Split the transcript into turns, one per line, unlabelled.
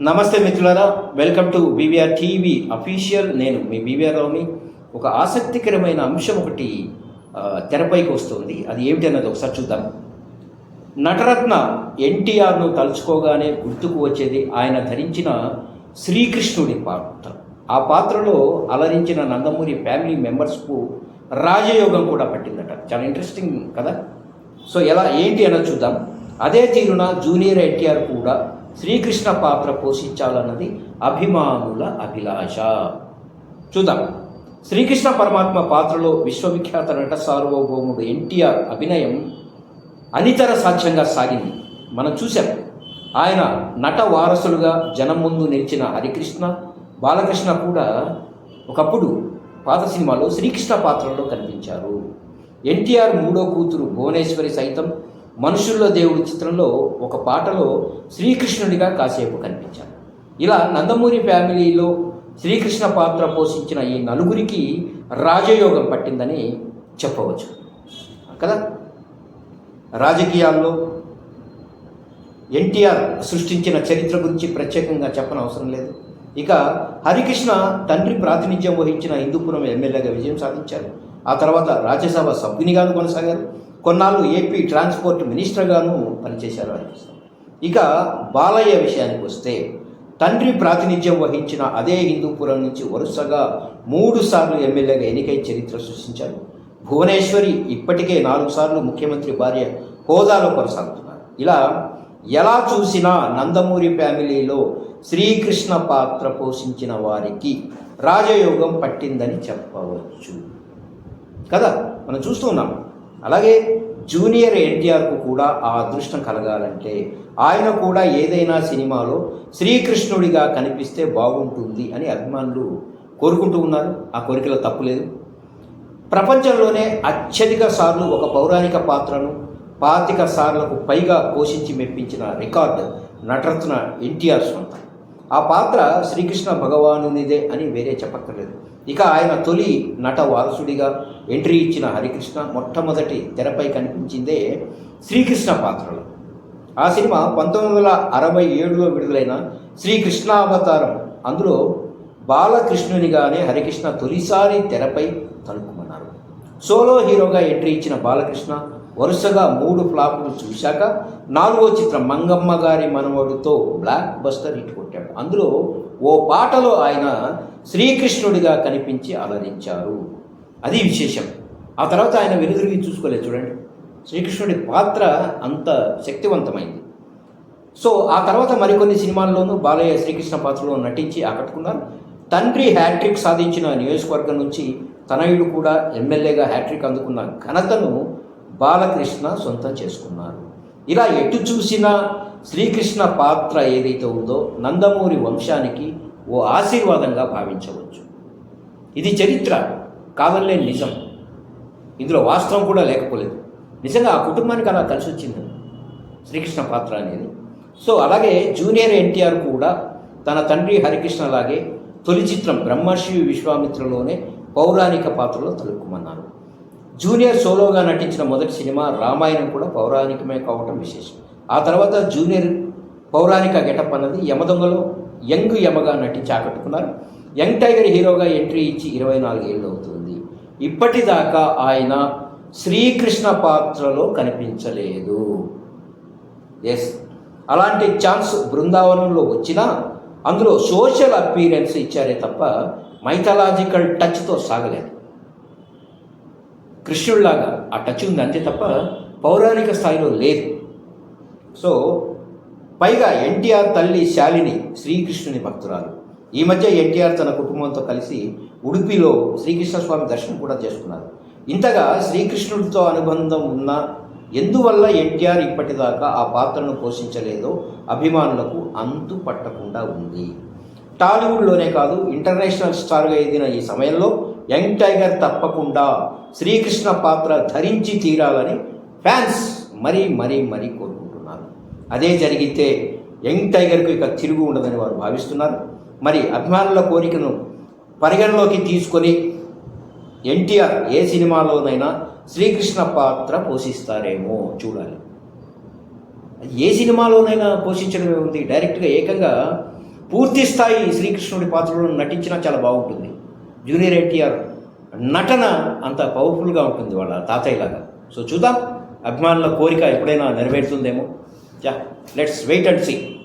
నమస్తే మిత్రులారా welcome to BVR TV official. నేను మీ బీవీఆర్ రావుని ఒక ఆసక్తికరమైన అంశం ఒకటి తెరపైకి వస్తుంది. అది ఏమిటి అన్నది ఒకసారి చూద్దాం. నటరత్న ఎన్టీఆర్ను తలుచుకోగానే గుర్తుకు వచ్చేది ఆయన ధరించిన శ్రీకృష్ణుడి పాత్ర. ఆ పాత్రలో అలరించిన నందమూరి ఫ్యామిలీ మెంబర్స్కు రాజయోగం కూడా పట్టిందట. చాలా ఇంట్రెస్టింగ్ కదా? సో ఎలా ఏంటి అన్నది చూద్దాం. అదే తీరున జూనియర్ ఎన్టీఆర్ కూడా శ్రీకృష్ణ పాత్ర పోషించాలన్నది అభిమానుల అభిలాష. చూద్దాం. శ్రీకృష్ణ పరమాత్మ పాత్రలో విశ్వవిఖ్యాత నట సార్వభౌముడు ఎన్టీఆర్ అభినయం అనితర సాధ్యంగా సాగింది. మనం చూశాం. ఆయన నట వారసులుగా జనం ముందు నిలిచిన హరికృష్ణ బాలకృష్ణ కూడా ఒకప్పుడు పాత సినిమాలో శ్రీకృష్ణ పాత్రలో కనిపించారు. ఎన్టీఆర్ మూడో కూతురు భువనేశ్వరి సైతం మనుషుల్లో దేవుడు చిత్రంలో ఒక పాటలో శ్రీకృష్ణుడిగా కాసేపు కనిపించారు ఇలా నందమూరి ఫ్యామిలీలో శ్రీకృష్ణ పాత్ర పోషించిన ఈ నలుగురికి రాజయోగం పట్టిందని చెప్పవచ్చు. కదా? రాజకీయాల్లో ఎన్టీఆర్ సృష్టించిన చరిత్ర గురించి ప్రత్యేకంగా చెప్పని అవసరం లేదు. ఇక హరికృష్ణ తండ్రి ప్రాతినిధ్యం వహించిన హిందూపురం ఎమ్మెల్యేగా విజయం సాధించారు. ఆ తర్వాత రాజ్యసభ సభ్యునిగాను కొనసాగారు. కొన్నాళ్ళు ఏపీ ట్రాన్స్పోర్ట్ మినిస్టర్గాను పనిచేశారు అనిపిస్తుంది ఇక బాలయ్య విషయానికి వస్తే తండ్రి ప్రాతినిధ్యం వహించిన అదే హిందూపురం నుంచి వరుసగా మూడు సార్లు ఎమ్మెల్యేగా ఎన్నికై చరిత్ర సృష్టించారు. భువనేశ్వరి ఇప్పటికే నాలుగు సార్లు ముఖ్యమంత్రి భార్య హోదాలో కొనసాగుతున్నారు. ఇలా ఎలా చూసినా నందమూరి ఫ్యామిలీలో శ్రీకృష్ణ పాత్ర పోషించిన వారికి రాజయోగం పట్టిందని చెప్పవచ్చు. కదా? మనం చూస్తున్నాం అలాగే జూనియర్ ఎన్టీఆర్కు కూడా ఆ అదృష్టం కలగాలంటే ఆయన కూడా ఏదైనా సినిమాలో శ్రీకృష్ణుడిగా కనిపిస్తే బాగుంటుంది అని అభిమానులు కోరుకుంటూ ఉన్నారు. ఆ కోరికలో తప్పులేదు ప్రపంచంలోనే అత్యధిక సార్లు ఒక పౌరాణిక పాత్రను పాతిక సార్లకు పైగా పోషించి మెప్పించిన రికార్డు నటరత్న ఎన్టీఆర్ సొంతం. ఆ పాత్ర శ్రీకృష్ణ భగవానునిదే అని వేరే చెప్పక్కర్లేదు. ఇక ఆయన తొలి నట వారసుడిగా ఎంట్రీ ఇచ్చిన హరికృష్ణ మొట్టమొదటి తెరపై కనిపించిందే శ్రీకృష్ణ పాత్రలో. ఆ సినిమా పంతొమ్మిది వందల అరవై ఏడులో విడుదలైన శ్రీకృష్ణావతారం. అందులో బాలకృష్ణునిగానే హరికృష్ణ తొలిసారి తెరపై తలుపుకున్నారు సోలో హీరోగా ఎంట్రీ ఇచ్చిన బాలకృష్ణ వరుసగా మూడు ఫ్లాపులు చూశాక నాలుగో చిత్రం మంగమ్మ గారి మనవడుతో బ్లాక్ బస్టర్ హిట్ కొట్టాడు. అందులో ఓ పాటలో ఆయన శ్రీకృష్ణుడిగా కనిపించి అలరించారు. అది విశేషం. ఆ తర్వాత ఆయన వెనుదిరిగి చూసుకోలేదు చూడండి. శ్రీకృష్ణుడి పాత్ర అంత శక్తివంతమైంది. సో ఆ తర్వాత మరికొన్ని సినిమాల్లోనూ బాలయ్య శ్రీకృష్ణ పాత్రలో నటించి ఆకట్టుకున్నారు. తండ్రి హ్యాట్రిక్ సాధించిన నియోజకవర్గం నుంచి తనయుడు కూడా ఎమ్మెల్యేగా హ్యాట్రిక్ అందుకున్న ఘనతను బాలకృష్ణ సొంతం చేసుకున్నారు ఇలా ఎటు చూసినా శ్రీకృష్ణ పాత్ర ఏదైతే ఉందో నందమూరి వంశానికి ఓ ఆశీర్వాదంగా భావించవచ్చు. ఇది చరిత్ర కాదనిలేని నిజం. ఇందులో వాస్తవం కూడా లేకపోలేదు. నిజంగా ఆ కుటుంబానికి అలా కలిసి వచ్చింది శ్రీకృష్ణ పాత్ర అనేది. సో అలాగే జూనియర్ ఎన్టీఆర్ కూడా తన తండ్రి హరికృష్ణ లాగే తొలి చిత్రం బ్రహ్మర్షి విశ్వామిత్రలోనే పౌరాణిక పాత్రలో తలుపుమన్నారు జూనియర్ సోలోగా నటించిన మొదటి సినిమా రామాయణం కూడా పౌరాణికమే కావటం విశేషం. ఆ తర్వాత జూనియర్ పౌరాణిక గెటప్ అన్నది యమదొంగలో యంగ్ యమగా నటించి ఆకట్టుకున్నారు. యంగ్ టైగర్ హీరోగా ఎంట్రీ ఇచ్చి ఇరవై నాలుగేళ్ళు అవుతుంది. ఇప్పటిదాకా ఆయన శ్రీకృష్ణ పాత్రలో కనిపించలేదు. ఎస్ అలాంటి ఛాన్స్ బృందావనంలో వచ్చినా అందులో సోషల్ అపీరెన్స్ ఇచ్చారే తప్ప మైథలాజికల్ టచ్తో సాగలేదు. కృష్ణుడిలాగా ఆ టచ్ ఉంది. అంతే తప్ప పౌరాణిక స్థాయిలో లేదు. సో పైగా ఎన్టీఆర్ తల్లి శాలిని శ్రీకృష్ణుని భక్తురాలు. ఈ మధ్య ఎన్టీఆర్ తన కుటుంబంతో కలిసి ఉడుపిలో శ్రీకృష్ణ స్వామి దర్శనం కూడా చేసుకున్నారు. ఇంతగా శ్రీకృష్ణుడితో అనుబంధం ఉన్న ఎందువల్ల ఎన్టీఆర్ ఇప్పటిదాకా ఆ పాత్రను పోషించలేదో అభిమానులకు అంతు పట్టకుండా ఉంది. టాలీవుడ్లోనే కాదు ఇంటర్నేషనల్ స్టార్గా ఎదిగిన ఈ సమయంలో యంగ్ టైగర్ తప్పకుండా శ్రీకృష్ణ పాత్ర ధరించి తీరాలని ఫ్యాన్స్ మరీ మరీ మరీ కోరుకుంటున్నారు. అదే జరిగితే యంగ్ టైగర్కు ఇక తిరుగు ఉండదని వారు భావిస్తున్నారు. మరి అభిమానుల కోరికను పరిగణలోకి తీసుకొని ఎన్టీఆర్ ఏ సినిమాలోనైనా శ్రీకృష్ణ పాత్ర పోషిస్తారేమో చూడాలి. ఏ సినిమాలోనైనా పోషించడమే ఉంది. డైరెక్ట్గా ఏకంగా పూర్తి స్థాయి శ్రీకృష్ణుడి పాత్రలో నటించినా చాలా బాగుంటుంది. జూనియర్ ఎన్టీఆర్ నటన అంత పవర్ఫుల్గా ఉంటుంది వాళ్ళ తాతయ్యలాగా. సో చూద్దాం. అభిమానుల కోరిక ఎప్పుడైనా నెరవేరుతుందేమో. Yeah let's wait and see.